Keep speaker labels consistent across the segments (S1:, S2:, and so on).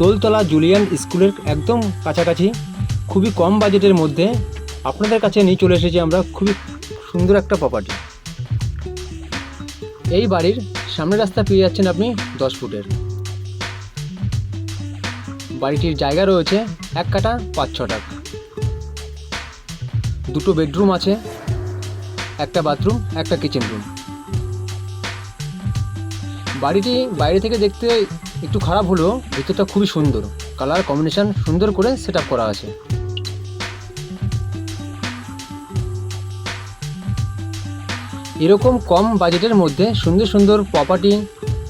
S1: Doltala Julian স্কুলের একদম কাছাকাছি, খুবই কম বাজেটের মধ্যে আপনাদের কাছে নিয়ে চলে এসেছি আমরা খুবই সুন্দর একটা প্রপার্টি এই বাড়ির সামনের রাস্তা পেয়ে যাচ্ছেন আপনি দশ ফুটের। বাড়িটির জায়গা রয়েছে এক কাটা পাঁচ ছটাক দুটো বেডরুম আছে, একটা বাথরুম, একটা কিচেন রুম বাড়িটি বাইরে থেকে দেখতে একটু খারাপ হলেও ভিতরটা খুবই সুন্দর। কালার কম্বিনেশান সুন্দর করে সেট করা আছে। এরকম কম বাজেটের মধ্যে সুন্দর সুন্দর প্রপার্টি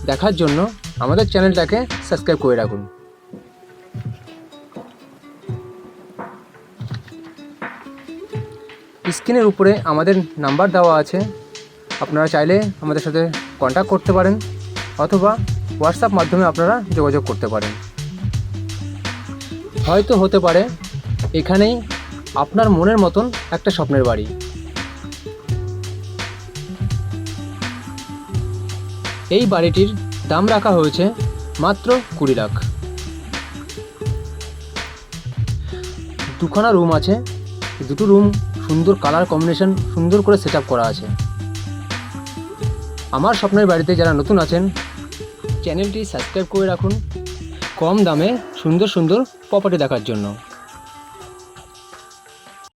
S1: দেখার জন্য আমাদের চ্যানেলটাকে সাবস্ক্রাইব করে রাখুন। স্ক্রিনের উপরে আমাদের নাম্বার দেওয়া আছে। আপনারা চাইলে আমাদের সাথে কন্ট্যাক্ট করতে পারেন। অথবা হোয়াটসঅ্যাপ মাধ্যমে আপনারা যোগাযোগ করতে পারেন। হয়তো হতে পারে এখানেই আপনার মনের মতন একটা স্বপ্নের বাড়ি। এই বাড়িটির দাম রাখা হয়েছে মাত্র কুড়ি লাখ। দুখানা রুম আছে, দুটো রুম, সুন্দর কালার কম্বিনেশন, সুন্দর করে সেট করা আছে। আমার স্বপ্নের বাড়িতে যারা নতুন আছেন চ্যানেলটি সাবস্ক্রাইব করে রাখুন। কম দামে সুন্দর সুন্দর প্রপার্টি দেখার জন্য।